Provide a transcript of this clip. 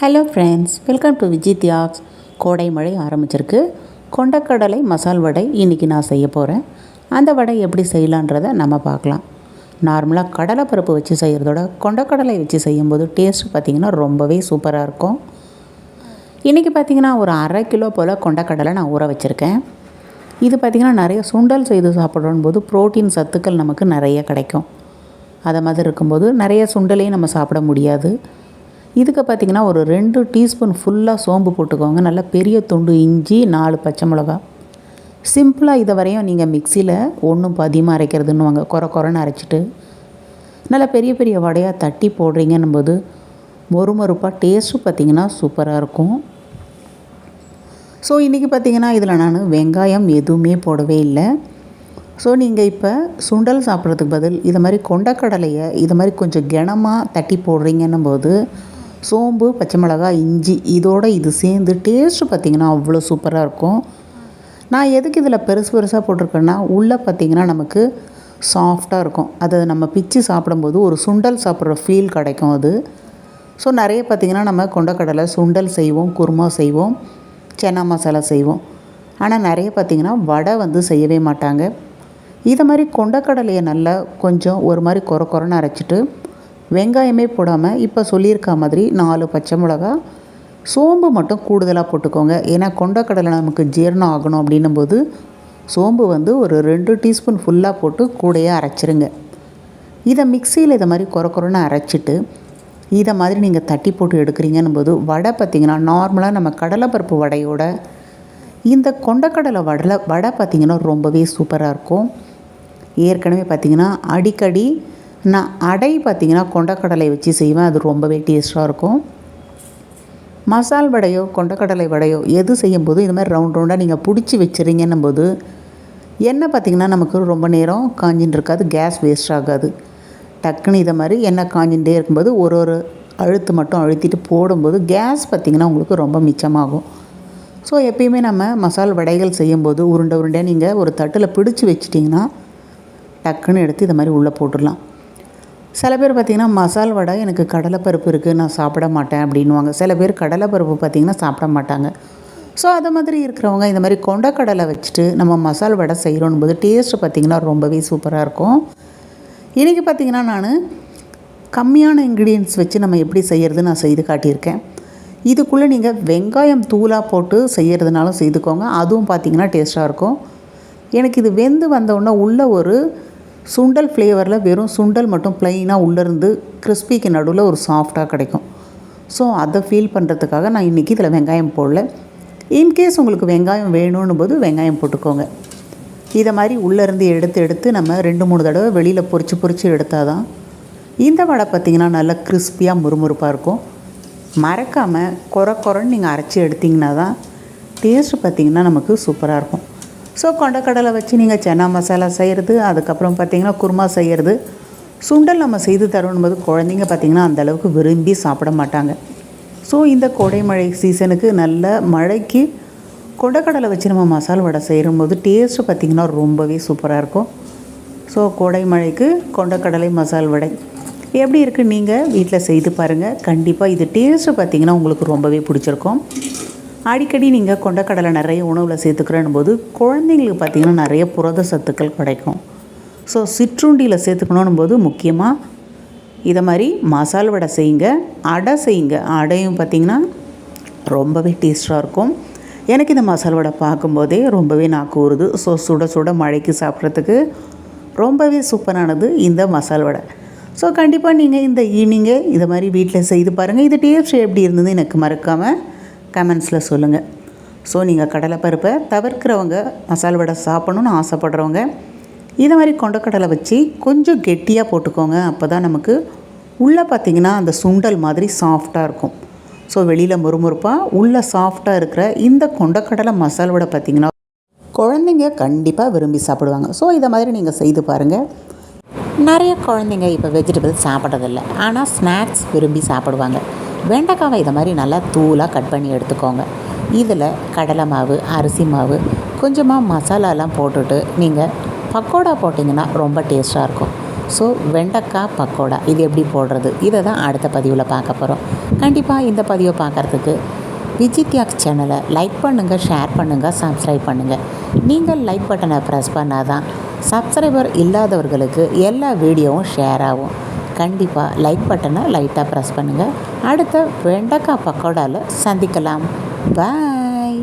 Hello friends welcome to Vijay Thiyags கோடை மழை ஆரம்பிச்சிருக்கு. கொண்டக்கடலை மசால் வடை இன்றைக்கி நான் செய்ய போகிறேன் அந்த வடை எப்படி செய்யலான்றதை நம்ம பார்க்கலாம். நார்மலாக கடலைப்பருப்பு வச்சு செய்கிறதோட கொண்டக்கடலை வச்சு செய்யும்போது டேஸ்ட் பார்த்திங்கன்னா ரொம்பவே சூப்பராக இருக்கும். இன்றைக்கி பார்த்திங்கன்னா ஒரு அரை கிலோ போல் கொண்டக்கடலை நான் ஊற வச்சுருக்கேன். இது பார்த்திங்கன்னா நிறைய சுண்டல் செய்து சாப்பிட்றோம் போது ப்ரோட்டீன் சத்துக்கள் நமக்கு நிறைய கிடைக்கும். அதை மாதிரி இருக்கும்போது நிறைய சுண்டலையும் நம்ம சாப்பிட முடியாது. இதுக்கு பார்த்திங்கன்னா ஒரு ரெண்டு டீஸ்பூன் ஃபுல்லாக சோம்பு போட்டுக்கோங்க. நல்லா பெரிய துண்டு இஞ்சி நாலு பச்சை மிளகா. சிம்பிளாக இதை வரையும் நீங்கள் மிக்சியில் ஒன்றும் பதியமாக அரைக்கிறதுன்னு வாங்க குறை குறைன்னு அரைச்சிட்டு. நல்லா பெரிய பெரிய வடையாக தட்டி போடுறீங்கன்னும் போது மொறுமொறுப்பாக டேஸ்ட்டும் பார்த்திங்கன்னா சூப்பராக இருக்கும். ஸோ இன்றைக்கி பார்த்திங்கன்னா இதில் நான் வெங்காயம் எதுவுமே போடவே இல்லை. ஸோ நீங்கள் இப்போ சுண்டல் சாப்பிட்றதுக்கு பதில் இது மாதிரி கொண்டக்கடலையை இது மாதிரி கொஞ்சம் கனமாக தட்டி போடுறீங்கன்னும் போது சோம்பு பச்சை மிளகாய் இஞ்சி இதோடு இது சேர்ந்து டேஸ்ட்டு பார்த்திங்கன்னா அவ்வளோ சூப்பராக இருக்கும். நான் எதுக்கு இதில் பெருசு பெருசாக போட்டிருக்கேன்னா உள்ளே பார்த்திங்கன்னா நமக்கு சாஃப்டாக இருக்கும். அதை நம்ம பிச்சு சாப்பிடும்போது ஒரு சுண்டல் சாப்பிட்ற ஃபீல் கிடைக்கும் அது. ஸோ நிறைய பார்த்திங்கன்னா நம்ம கொண்டக்கடலை சுண்டல் செய்வோம் குருமா செய்வோம் சென்னா மசாலா செய்வோம். ஆனால் நிறைய பார்த்திங்கன்னா வடை வந்து செய்யவே மாட்டாங்க. இதை மாதிரி கொண்டக்கடலையை நல்லா கொஞ்சம் ஒரு மாதிரி குறை குறைன்னு அரைச்சிட்டு வெங்காயமே போடாமல் இப்போ சொல்லியிருக்க மாதிரி நாலு பச்சை மிளகா சோம்பு மட்டும் கூடுதலாக போட்டுக்கோங்க. ஏன்னா கொண்டக்கடலை நமக்கு ஜீரணம் ஆகணும் அப்படின்னும் போது சோம்பு வந்து ஒரு ரெண்டு டீஸ்பூன் ஃபுல்லாக போட்டு கூடையே அரைச்சிருங்க. இதை மிக்சியில் இதை மாதிரி குறை குறைன்னு அரைச்சிட்டு இதை மாதிரி நீங்கள் தட்டி போட்டு எடுக்கிறீங்கன்னும் போது வடை பார்த்திங்கன்னா நார்மலாக நம்ம கடலைப்பருப்பு வடையோட இந்த கொண்டக்கடலை வடலை வடை பார்த்திங்கன்னா ரொம்பவே சூப்பராக இருக்கும். ஏற்கனவே பார்த்திங்கன்னா அடிக்கடி நான் அடை பார்த்திங்கன்னா கொண்டக்கடலை வச்சு செய்வேன். அது ரொம்பவே டேஸ்ட்டாக இருக்கும். மசால் வடையோ கொண்டக்கடலை வடையோ எது செய்யும்போது இது மாதிரி ரவுண்ட் ரவுண்டாக நீங்கள் பிடிச்சி வச்சுறீங்கன்னும் போது எண்ணெய் பார்த்திங்கன்னா நமக்கு ரொம்ப நேரம் காஞ்சின்னு இருக்காது. கேஸ் வேஸ்ட் ஆகாது. டக்குன்னு இதை மாதிரி எண்ணெய் காஞ்சிகிட்டே இருக்கும்போது ஒரு ஒரு அழுத்து மட்டும் அழுத்திட்டு போடும்போது கேஸ் பார்த்திங்கன்னா உங்களுக்கு ரொம்ப மிச்சமாகும். ஸோ எப்பயுமே நம்ம மசால் வடைகள் செய்யும்போது உருண்டை உருண்டையாக நீங்கள் ஒரு தட்டில் பிடிச்சி வச்சிட்டிங்கன்னா டக்குன்னு எடுத்து இதை மாதிரி உள்ளே போட்டுடலாம். சில பேர் பார்த்திங்கன்னா மசால் வடை எனக்கு கடலைப்பருப்பு இருக்குது நான் சாப்பிட மாட்டேன் அப்படின்வாங்க சில பேர் கடலைப்பருப்பு பார்த்திங்கன்னா சாப்பிட மாட்டாங்க. ஸோ அது மாதிரி இருக்கிறவங்க இந்த மாதிரி கொண்டக்கடலை வச்சுட்டு நம்ம மசால் வடை செய்கிறோம் போது டேஸ்ட்டு பார்த்திங்கன்னா ரொம்பவே சூப்பராக இருக்கும். இன்றைக்கி பார்த்திங்கன்னா நான் கம்மியான இன்க்ரீடியன்ஸ் வச்சு நம்ம எப்படி செய்கிறது நான் செய்து காட்டியிருக்கேன். இதுக்குள்ளே நீங்கள் வெங்காயம் தூளாக போட்டு செய்கிறதுனாலும் செய்துக்கோங்க. அதுவும் பார்த்திங்கன்னா டேஸ்ட்டாக இருக்கும். எனக்கு இது வெந்து வந்தவுடனே உள்ளே ஒரு சுண்டல் ஃப்ளேவரில் வெறும் சுண்டல் மட்டும் ப்ளைனாக உள்ளேருந்து கிறிஸ்பிக்கு நடுவில் ஒரு சாஃப்டாக கிடைக்கும். ஸோ அதை ஃபீல் பண்ணுறதுக்காக நான் இன்றைக்கி இதில் வெங்காயம் போடல. இன்கேஸ் உங்களுக்கு வெங்காயம் வேணும்னு போது வெங்காயம் போட்டுக்கோங்க. இதை மாதிரி உள்ளேருந்து எடுத்து எடுத்து நம்ம ரெண்டு மூணு தடவை வெளியில் பொறிச்சு பொறிச்சு எடுத்தால் தான் இந்த வடை பார்த்திங்கன்னா நல்லா கிறிஸ்பியாக முறுமுறுப்பாக இருக்கும். மறக்காமல் குறை குறைன்னு நீங்கள் அரைச்சி எடுத்திங்கன்னா தான் டேஸ்ட்டு பார்த்திங்கன்னா நமக்கு சூப்பராக இருக்கும். ஸோ கொண்டக்கடலை வச்சு நீங்கள் சன்னா மசாலா செய்கிறது அதுக்கப்புறம் பார்த்திங்கன்னா குருமா செய்கிறது சுண்டல் நம்ம செய்து தரணும் போது குழந்தைங்க பார்த்திங்கன்னா அந்தளவுக்கு விரும்பி சாப்பிட மாட்டாங்க. ஸோ இந்த கோடை மழை சீசனுக்கு நல்ல மழைக்கு கொண்டக்கடலை வச்சு நம்ம மசால் வடை செய்யும்போது டேஸ்ட்டு பார்த்திங்கன்னா ரொம்பவே சூப்பராக இருக்கும். ஸோ கோடை மழைக்கு கொண்டக்கடலை மசால் வடை. எப்படி இருக்குது நீங்கள் வீட்டில் செய்து பாருங்கள் கண்டிப்பாக இது டேஸ்ட்டு பார்த்திங்கன்னா உங்களுக்கு ரொம்பவே பிடிச்சிருக்கும். அடிக்கடி நீங்கள் கொண்டக்கடலை நிறைய உணவில் சேர்த்துக்கிறேன் போது குழந்தைங்களுக்கு பார்த்திங்கன்னா நிறைய புரத சத்துக்கள் கிடைக்கும். ஸோ சிற்றுண்டியில் சேர்த்துக்கணும் போது முக்கியமாக இதை மாதிரி மசால் வடை செய்யுங்க அடை செய்யுங்க. அடையும் பார்த்திங்கன்னா ரொம்பவே டேஸ்ட்டாக இருக்கும். எனக்கு இந்த மசால் வடை பார்க்கும்போதே ரொம்பவே நாக்கு ஊறுது. ஸோ சுட சுட மழைக்கு சாப்பிட்றதுக்கு ரொம்பவே சூப்பரானது இந்த மசால் வடை. ஸோ கண்டிப்பாக நீங்கள் இந்த ஈவினிங்கே இதை மாதிரி வீட்டில் செய்து பாருங்கள் இது டேஸ்ட் எப்படி இருந்தது எனக்கு மறக்காமல் கமெண்ட்ஸில் சொல்லுங்கள் ஸோ நீங்கள் கடலைப்பருப்பை தவிர்க்கிறவங்க மசால் வடை சாப்பிட்ணுன்னு ஆசைப்படுறவங்க இதை மாதிரி கொண்டக்கடலை வச்சு கொஞ்சம் கெட்டியாக போட்டுக்கோங்க. அப்போ தான் நமக்கு உள்ளே பார்த்திங்கன்னா அந்த சுண்டல் மாதிரி சாஃப்டாக இருக்கும். ஸோ வெளியில் முறுமுறுப்பாக உள்ளே சாஃப்டாக இருக்கிற இந்த கொண்டக்கடலை மசால் வடை பார்த்திங்கன்னா குழந்தைங்க கண்டிப்பாக விரும்பி சாப்பிடுவாங்க. ஸோ இதை மாதிரி நீங்கள் செய்து பாருங்கள் நிறைய குழந்தைங்க இப்போ வெஜிடபிள்ஸ் சாப்பிட்றதில்ல. ஆனால் ஸ்நாக்ஸ் விரும்பி சாப்பிடுவாங்க. வெண்டைக்காவை இதை மாதிரி நல்லா தூளாக கட் பண்ணி எடுத்துக்கோங்க. இதில் கடலை மாவு அரிசி மாவு கொஞ்சமாக மசாலாலாம் போட்டுட்டு நீங்கள் பக்கோடா போட்டிங்கன்னா ரொம்ப டேஸ்ட்டாக இருக்கும். ஸோ வெண்டைக்காய் பக்கோடா இது எப்படி போடுறது? இதை தான் அடுத்த பதிவில் பார்க்க போகிறோம் கண்டிப்பாக இந்த பதிவை பார்க்குறதுக்கு விஜித்யாக் சேனலை லைக் பண்ணுங்கள் ஷேர் பண்ணுங்கள் சப்ஸ்கிரைப் பண்ணுங்கள் நீங்கள் லைக் பட்டனை ப்ரெஸ் பண்ணால் தான் சப்ஸ்கிரைபர் இல்லாதவர்களுக்கு எல்லா வீடியோவும் ஷேர் ஆகும். கண்டிப்பாக லைக் பட்டனை லைட்டாக ப்ரெஸ் பண்ணுங்கள் அடுத்த வெண்டைக்காய் பக்கோடாவில் சந்திக்கலாம். பாய்